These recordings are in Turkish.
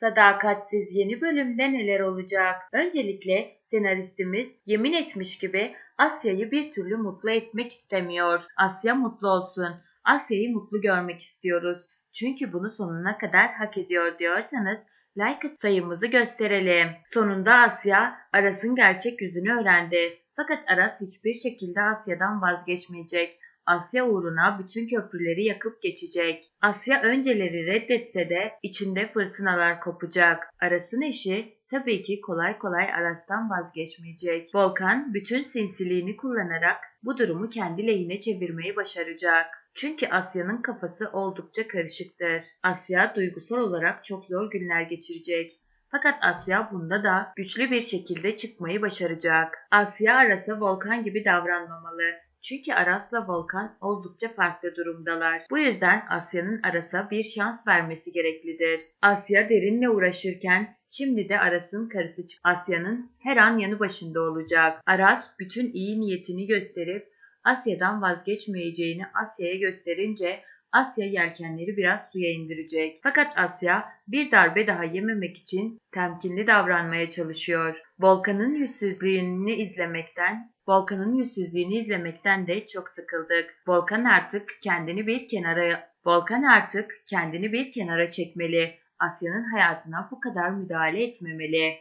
Sadakatsiz yeni bölümde neler olacak? Öncelikle senaristimiz yemin etmiş gibi Asya'yı bir türlü mutlu etmek istemiyor. Asya mutlu olsun. Asya'yı mutlu görmek istiyoruz. Çünkü bunu sonuna kadar hak ediyor diyorsanız like sayımızı gösterelim. Sonunda Asya Aras'ın gerçek yüzünü öğrendi. Fakat Aras hiçbir şekilde Asya'dan vazgeçmeyecek. Asya uğruna bütün köprüleri yakıp geçecek. Asya önceleri reddetse de içinde fırtınalar kopacak. Aras'ın eşi tabii ki kolay kolay Aras'tan vazgeçmeyecek. Volkan bütün sinsiliğini kullanarak bu durumu kendi lehine çevirmeyi başaracak. Çünkü Asya'nın kafası oldukça karışıktır. Asya duygusal olarak çok zor günler geçirecek. Fakat Asya bunda da güçlü bir şekilde çıkmayı başaracak. Asya Aras'a Volkan gibi davranmamalı. Çünkü Aras'la Volkan oldukça farklı durumdalar. Bu yüzden Asya'nın Aras'a bir şans vermesi gereklidir. Asya derinle uğraşırken şimdi de Aras'ın karısı. Asya'nın her an yanı başında olacak. Aras bütün iyi niyetini gösterip Asya'dan vazgeçmeyeceğini Asya'ya gösterince Asya yelkenleri biraz suya indirecek. Fakat Asya bir darbe daha yememek için temkinli davranmaya çalışıyor. Volkan'ın yüzsüzlüğünü izlemekten Volkan'ın yüzsüzlüğünü izlemekten de çok sıkıldık. Volkan artık kendini bir kenara Volkan artık kendini bir kenara çekmeli. Asya'nın hayatına bu kadar müdahale etmemeli.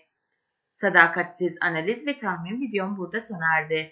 Sadakatsiz analiz ve tahmin videom burada sona erdi.